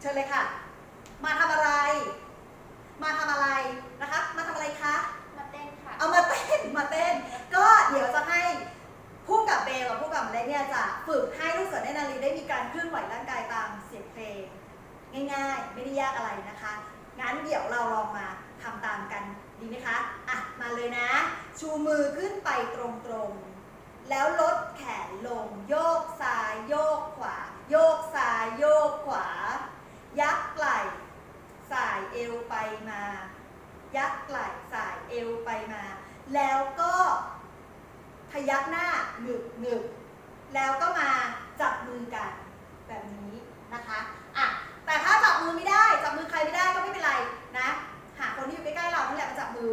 เชิญเลยค่ะ มาทำอะไร มาทำอะไรนะคะ มาทำอะไรคะ มาเต้นค่ะ เอามาเต้น มาเต้น ก็เดี๋ยวจะให้ผู้กำกับเบลกับผู้กำกับเล็กเนี่ยจะฝึกให้ลูกเสือเนตรนารีได้มีการเคลื่อนไหวร่างกายตามเสียงเพลง ง่ายๆ ไม่ได้ยากอะไรนะคะ งั้นเดี๋ยวเราลองมาทำตามกันดีไหมคะ อะ มาเลยนะ ชูมือขึ้นไปตรงๆ แล้วลดแขนลง โยกซ้าย โยกขวา โยกซ้าย โยกขวา ยักไหล่สายเอว ไปมา ยักไหล่สายเอวไปมา แล้วก็พยักหน้าหนึกหนึกแล้วก็มาจับมือกันแบบนี้นะคะอะแต่ถ้าจับมือไม่ได้ จับมือใครไม่ได้ก็ไม่เป็นไรนะ หาคนที่อยู่ใกล้ๆเรานั่นแหละมาจับมือ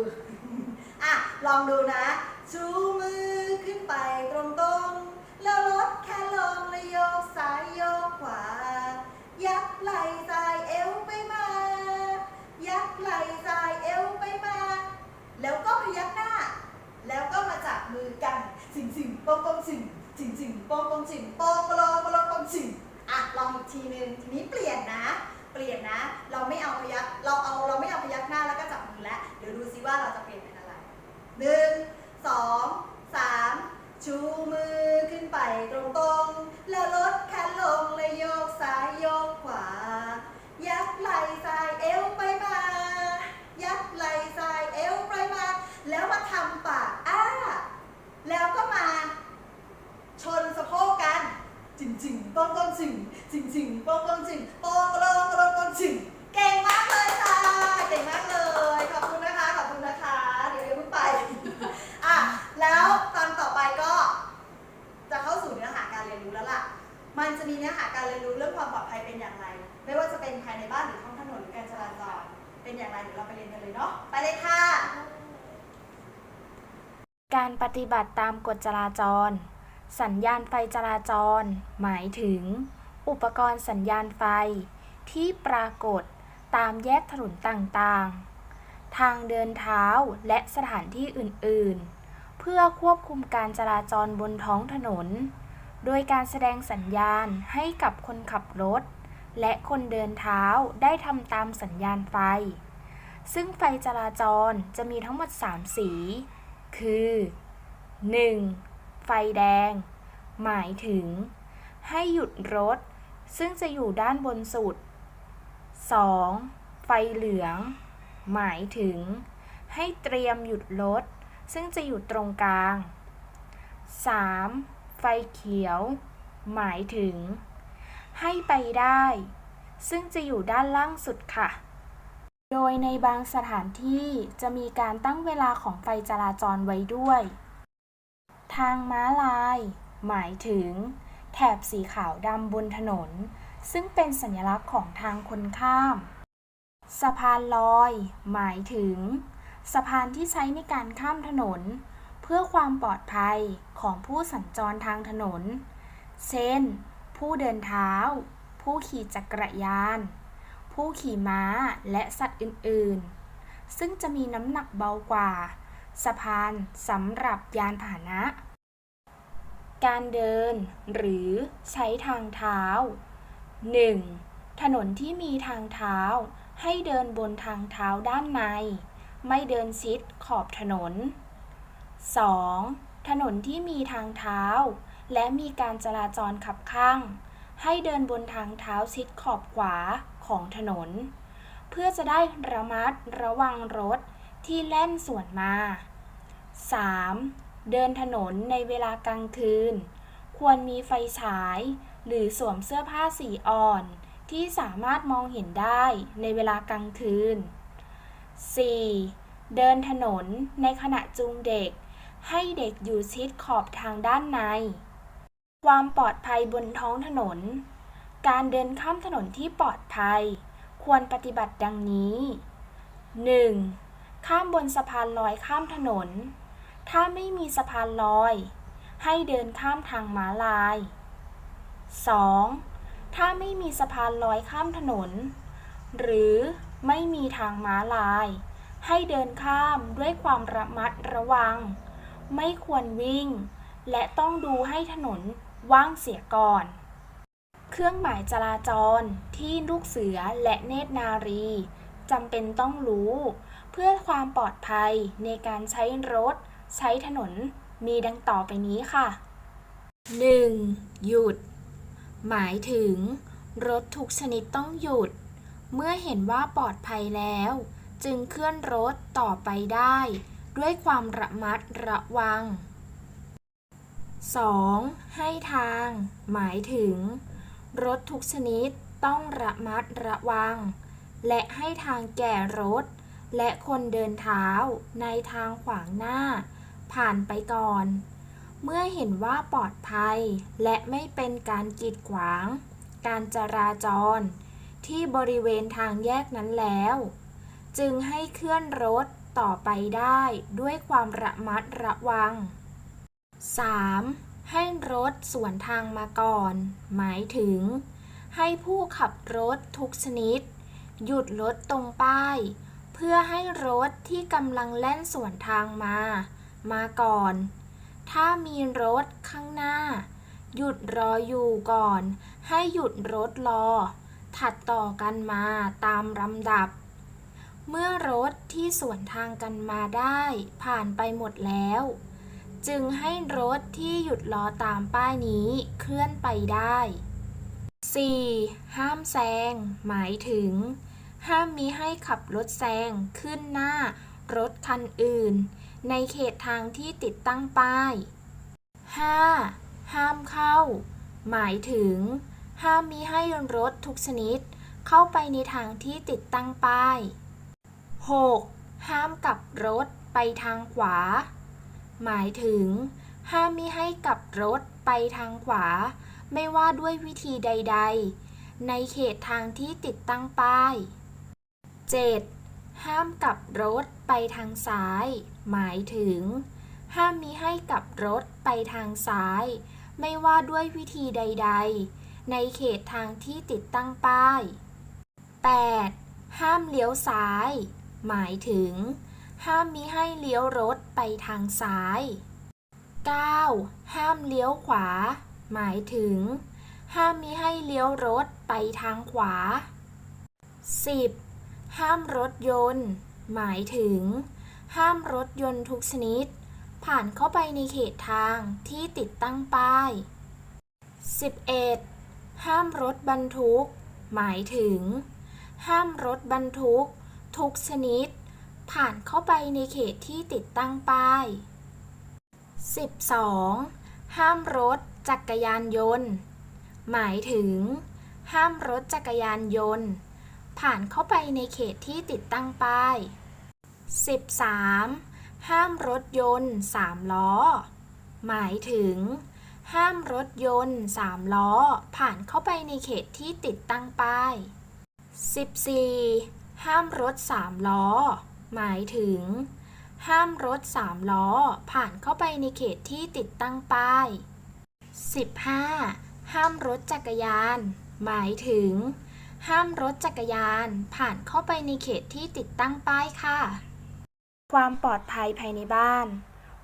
อะลองดูนะชูมือขึ้นไปตรงๆแล้วลดแค่ลงและโยกซ้ายโยกขวา ยักไหล่สายเอวไปมา ยักไหล่สายเอวไปมา แล้วก็พยักหน้า แล้วก็มาจับมือกัน สิงสิงปองปองสิงสิง สิงปองปองสิงปอลองปลองปองสิงอะลองอีกทีนึงทีนี้เปลี่ยนนะ เปลี่ยนนะ เราไม่เอาพยักเราเอาเราไม่เอาพยักหน้าแล้วก็จับมือแล้วเดี๋ยวดูซิว่าเราจะเปลี่ยนเป็นอะไรหนึ่งสองสามชูมือขึ้นไปตรงๆ แล้วลดแขนลงและโยกซ้ายโยกขวา ยักไหล่สายเอวไปมา ยักไหล่สายเอวไปมา แล้วมาทำปากอ้า แล้วก็มา ชนสะโพกกัน จิงจิงป้องป้องจิงจิงจิงป้องป้องจิงป้องป้องป้องป้องจิงเก่งมากเลยค่ะ เก่งมากเลย ขอบคุณนะคะ ขอบคุณนะคะ เดี๋ยวเดี๋ยวเพิ่งไป อะ แล้วตอนต่อไปก็ จะเข้าสู่เนื้อหาการเรียนรู้แล้วล่ะ มันจะมีเนื้อหา การเรียนรู้เรื่องความปลอดภัยเป็นอย่างไร ไม่ว่าจะเป็นภายในบ้านหรือท้องถนนหรือการจราจรเป็นอย่างไรเดี๋ยวเราไปเรียนกันเลยเนาะไปเลยค่ะ การปฏิบัติตามกฎจราจร สัญญาณไฟจราจร หมายถึง อุปกรณ์สัญญาณไฟ ที่ปรากฏตามแยกถนนต่างๆ ทางเดินเท้าและสถานที่อื่นๆ เพื่อควบคุมการจราจรบนท้องถนน โดยการแสดงสัญญาณให้กับคนขับรถ และคนเดินเท้าได้ทำตามสัญญาณไฟ ซึ่งไฟจราจรจะมีทั้งหมด 3 สี คือ 1. ไฟแดง หมายถึง ให้หยุดรถ ซึ่งจะอยู่ด้านบนสุด 2. ไฟเหลือง หมายถึง ให้เตรียมหยุดรถ ซึ่งจะอยู่ตรงกลาง 3. ไฟเขียว หมายถึง ให้ไปได้ ซึ่งจะอยู่ด้านล่างสุดค่ะ โดยในบางสถานที่จะมีการตั้งเวลาของไฟจราจรไว้ด้วย ทางม้าลาย หมายถึง แถบสีขาวดำบนถนน ซึ่งเป็นสัญลักษณ์ของทางคนข้าม สะพานลอย หมายถึง สะพานที่ใช้ในการข้ามถนน พื่อความปลอดภัยของผู้สัญจรทางถนน เช่น ผู้เดินเท้า ผู้ขี่จักรยาน ผู้ขี่ม้า และสัตว์อื่น ๆ ซึ่งจะมีน้ำหนักเบากว่า สะพานสำหรับยานพาหนะ การเดิน หรือใช้ทางเท้า 1. ถนนที่มีทางเท้า ให้เดินบนทางเท้าด้านใน ไม่เดินชิดขอบถนน 2. ถนนที่มีทางเท้า และมีการจราจรขับข้าง ให้เดินบนทางเท้าชิดขอบขวาของถนน เพื่อจะได้ระมัดระวังรถที่แล่นสวนมา 3. เดินถนนในเวลากลางคืน ควรมีไฟฉาย หรือสวมเสื้อผ้าสีอ่อน ที่สามารถมองเห็นได้ในเวลากลางคืน 4. เดินถนนในขณะจูงเด็ก ให้เด็กอยู่ชิดขอบทางด้านใน ความปลอดภัยบนท้องถนน การเดินข้ามถนนที่ปลอดภัย ควรปฏิบัติดังนี้ 1. ข้ามบนสะพานลอยข้ามถนน ถ้าไม่มีสะพานลอย ให้เดินข้ามทางม้าลาย 2. ถ้าไม่มีสะพานลอยข้ามถนน หรือไม่มีทางม้าลาย ให้เดินข้ามด้วยความระมัดระวัง ไม่ควรวิ่ง และต้องดูให้ถนนว่างเสียก่อน เครื่องหมายจราจรที่ลูกเสือและเนตรนารีจำเป็นต้องรู้ เพื่อความปลอดภัยในการใช้รถ ใช้ถนนมีดังต่อไปนี้ค่ะ 1. หยุด หมายถึง รถทุกชนิดต้องหยุด เมื่อเห็นว่าปลอดภัยแล้ว จึงเคลื่อนรถต่อไปได้ ด้วยความระมัดระวัง 2. ให้ทาง หมายถึง รถทุกชนิดต้องระมัดระวัง และให้ทางแก่รถ และคนเดินเท้าในทางขวางหน้า ผ่านไปก่อน เมื่อเห็นว่าปลอดภัย และไม่เป็นการกีดขวาง การจราจร ที่บริเวณทางแยกนั้นแล้ว จึงให้เคลื่อนรถ ต่อไปได้ด้วยความระมัดระวัง 3. ให้รถสวนทางมาก่อน หมายถึง ให้ผู้ขับรถทุกชนิด หยุดรถตรงป้าย เพื่อให้รถที่กำลังแล่นสวนทางมา มาก่อน ถ้ามีรถข้างหน้า หยุดรออยู่ก่อน ให้หยุดรถรอ ถัดต่อกันมาตามลำดับ เมื่อรถที่สวนทางกันมาได้ผ่านไปหมดแล้ว จึงให้รถที่หยุดรอตามป้ายนี้เคลื่อนไปได้ 4. ห้ามแซง หมายถึง ห้ามมิให้ขับรถแซงขึ้นหน้ารถคันอื่น ในเขตทางที่ติดตั้งป้าย 5. ห้ามเข้า หมายถึง ห้ามมิให้รถทุกชนิด เข้าไปในทางที่ติดตั้งป้าย 6. ห้ามกลับรถไปทางขวา หมายถึง ห้ามมิให้กลับรถไปทางขวา ไม่ว่าด้วยวิธีใด ๆ ในเขตทางที่ติดตั้งป้าย 7. ห้ามกลับรถไปทางซ้าย หมายถึง ห้ามมิให้กลับรถไปทางซ้าย ไม่ว่าด้วยวิธีใด ๆ ในเขตทางที่ติดตั้งป้าย 8. ห้ามเลี้ยวซ้าย หมายถึง ห้ามมิให้เลี้ยวรถไปทางซ้าย 9. ห้ามเลี้ยวขวา หมายถึง ห้ามมิให้เลี้ยวรถไปทางขวา 10. ห้ามรถยนต์ หมายถึง ห้ามรถยนต์ทุกชนิด ผ่านเข้าไปในเขตทางที่ติดตั้งป้าย 11. ห้ามรถบรรทุก หมายถึง ห้ามรถบรรทุก ทุกชนิด ผ่านเข้าไปในเขตที่ติดตั้งป้าย 12. ห้ามรถจักรยานยนต์ หมายถึง ห้ามรถจักรยานยนต์ ผ่านเข้าไปในเขตที่ติดตั้งป้าย 13. ห้ามรถยนต์สามล้อ หมายถึง ห้ามรถยนต์สามล้อ ผ่านเข้าไปในเขตที่ติดตั้งป้าย 14. ห้ามรถสามล้อ หมายถึง ห้ามรถสามล้อ ผ่านเข้าไปในเขตที่ติดตั้งป้าย 15. ห้ามรถจักรยาน หมายถึง ห้ามรถจักรยาน ผ่านเข้าไปในเขตที่ติดตั้งป้ายค่ะ ความปลอดภัยภายในบ้าน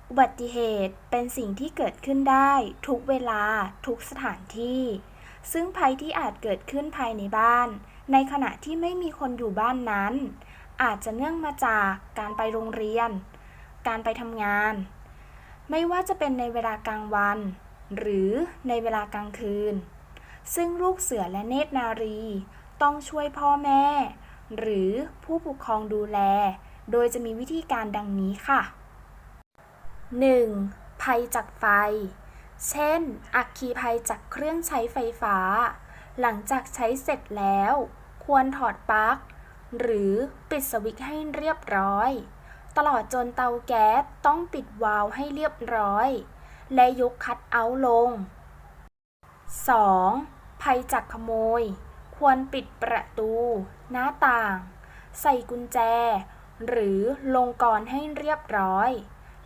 อุบัติเหตุเป็นสิ่งที่เกิดขึ้นได้ ทุกเวลา ทุกสถานที่ ซึ่งภัยที่อาจเกิดขึ้นภายในบ้าน ในขณะที่ไม่มีคนอยู่บ้านนั้น อาจจะเนื่องมาจากการไปโรงเรียน การไปทำงาน ไม่ว่าจะเป็นในเวลากลางวัน หรือในเวลากลางคืน ซึ่งลูกเสือและเนตรนารีต้องช่วยพ่อแม่ หรือผู้ปกครองดูแล โดยจะมีวิธีการดังนี้ค่ะ 1. ภัยจากไฟ เช่น อัคคีภัยจากเครื่องใช้ไฟฟ้า หลังจากใช้เสร็จแล้ว ควรถอดปลั๊กหรือปิดสวิตช์ให้เรียบร้อย ตลอดจนเตาแก๊สต้องปิดวาล์วให้เรียบร้อย และยกคัทเอาท์ลง 2. ภัยจากขโมย ควรปิดประตู หน้าต่าง ใส่กุญแจ หรือลงกลอนให้เรียบร้อย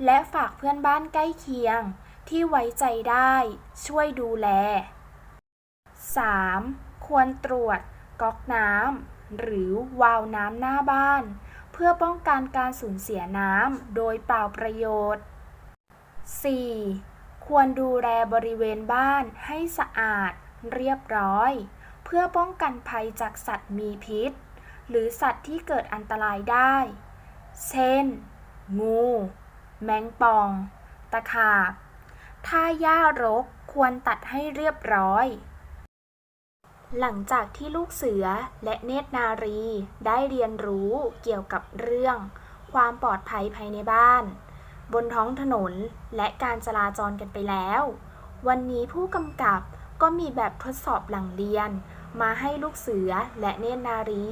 และฝากเพื่อนบ้านใกล้เคียงที่ไว้ใจได้ ช่วยดูแล 3. ควรตรวจก๊อกน้ำหรือวาล์วน้ำหน้าบ้าน เพื่อป้องกันการสูญเสียน้ำโดยเปล่าประโยชน์ 4. ควรดูแลบริเวณบ้านให้สะอาดเรียบร้อย เพื่อป้องกันภัยจากสัตว์มีพิษ หรือสัตว์ที่เกิดอันตรายได้ เช่น งู แมงป่อง ตะขาบ ถ้าหญ้ารกควรตัดให้เรียบร้อย หลังจากที่ลูกเสือและเนตรนารีได้เรียนรู้เกี่ยวกับเรื่อง ความปลอดภัยภายในบ้าน บนท้องถนนและการจราจรกันไปแล้ว วันนี้ผู้กำกับก็มีแบบทดสอบหลังเรียน มาให้ลูกเสือและเนตรนารี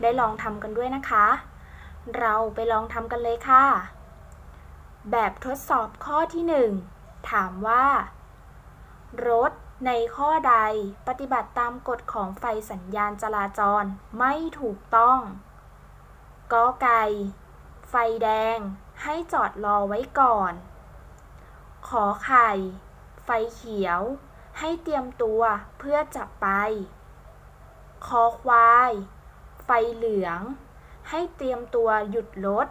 ได้ลองทำกันด้วยนะคะ เราไปลองทำกันเลยค่ะ แบบทดสอบข้อที่ 1 ถามว่า รถ ในข้อใดปฏิบัติตามกฎของไฟสัญญาณจราจรไม่ถูกต้องกอไก่ ไฟแดง ให้จอดรอไว้ก่อน ขอไข่ ไฟเขียว ให้เตรียมตัวเพื่อจะไป คอควาย ไฟเหลือง ให้เตรียมตัวหยุดรถ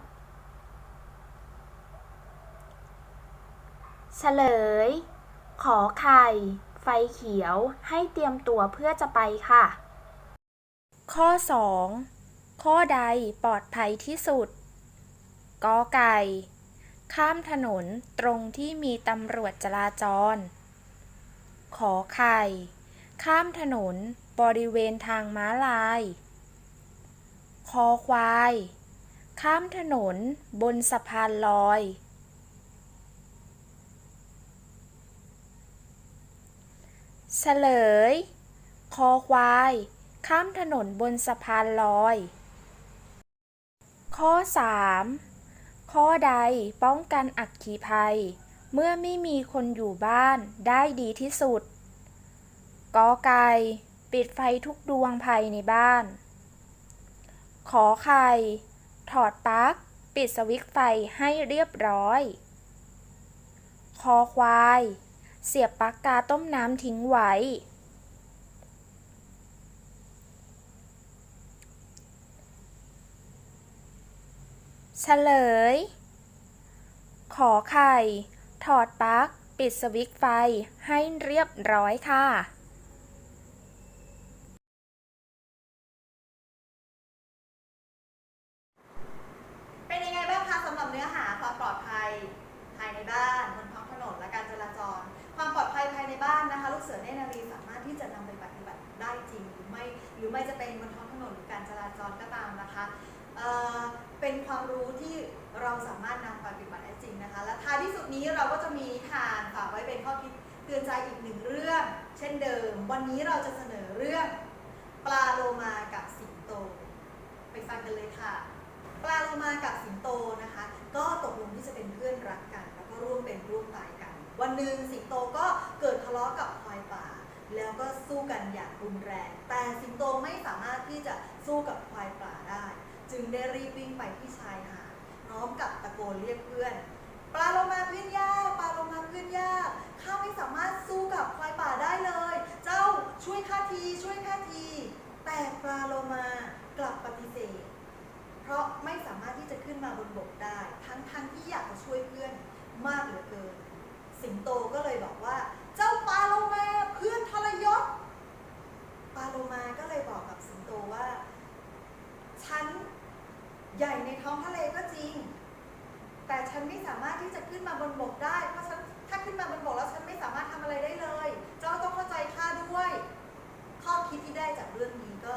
เฉลย ขอไข่ ไฟเขียวให้เตรียมตัวเพื่อจะไปค่ะ ข้อ 2 ข้อใดปลอดภัยที่สุดกอไก่ ข้ามถนนตรงที่มีตำรวจจราจร ขอไข่ ข้ามถนนบริเวณทางม้าลาย คอควาย ข้ามถนนบนสะพานลอย เฉลย คอควาย ข้ามถนนบนสะพานลอย ข้อ 3 ข้อใดป้องกันอัคคีภัย เมื่อไม่มีคนอยู่บ้านได้ดีที่สุด กอไก่ปิดไฟทุกดวงภายในบ้าน ขอไข่ถอดปลั๊กปิดสวิตช์ไฟให้เรียบร้อย คอควาย เสียบปลั๊กกาต้มน้ำทิ้งไว้ เฉลย ขอไข่ ถอดปลั๊ก ปิดสวิตช์ไฟให้เรียบร้อยค่ะ นี้เราก็จะมีทานฝากไว้เป็นข้อคิดเตือนใจอีกหนึ่งเรื่อง เช่นเดิม วันนี้เราจะเสนอเรื่อง ปลาโลมากับสิงโต ไปฟังกันเลยค่ะ ปลาโลมากับสิงโตนะคะ ก็ตกลงที่จะเป็นเพื่อนรักกัน แล้วก็ร่วมเป็นร่วมตายกัน วันหนึ่งสิงโตก็เกิดทะเลาะกับควายป่า แล้วก็สู้กันอย่างรุนแรง แต่สิงโตไม่สามารถที่จะสู้กับควายป่าได้ จึงได้รีบวิ่งไปที่ชายหาดพร้อมกับตะโกนเรียกเพื่อน แต่ปลาโลมากลับปฏิเสธ เพราะไม่สามารถที่จะขึ้นมาบนบกได้ ทั้งทั้งที่อยากจะช่วยเพื่อนมากเหลือเกิน สิงโตก็เลยบอกว่า เจ้าปลาโลมาเพื่อนทรยศปลาโลมาก็เลยบอกกับสิงโตว่า ฉันใหญ่ในท้องทะเลก็จริง แต่ฉันไม่สามารถที่จะขึ้นมาบนบกได้ เพราะฉันถ้าขึ้นมาบนบกแล้วฉันไม่สามารถทำอะไรได้เลย เจ้าต้องเข้าใจข้าด้วย ข้อคิดที่ได้จากเรื่องนี้ ก็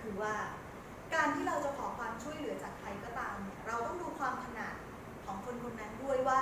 คือว่า การที่เราจะขอความช่วยเหลือจากใครก็ตามเนี่ยเราต้องดูความถนัดของคนคนนั้นด้วยว่า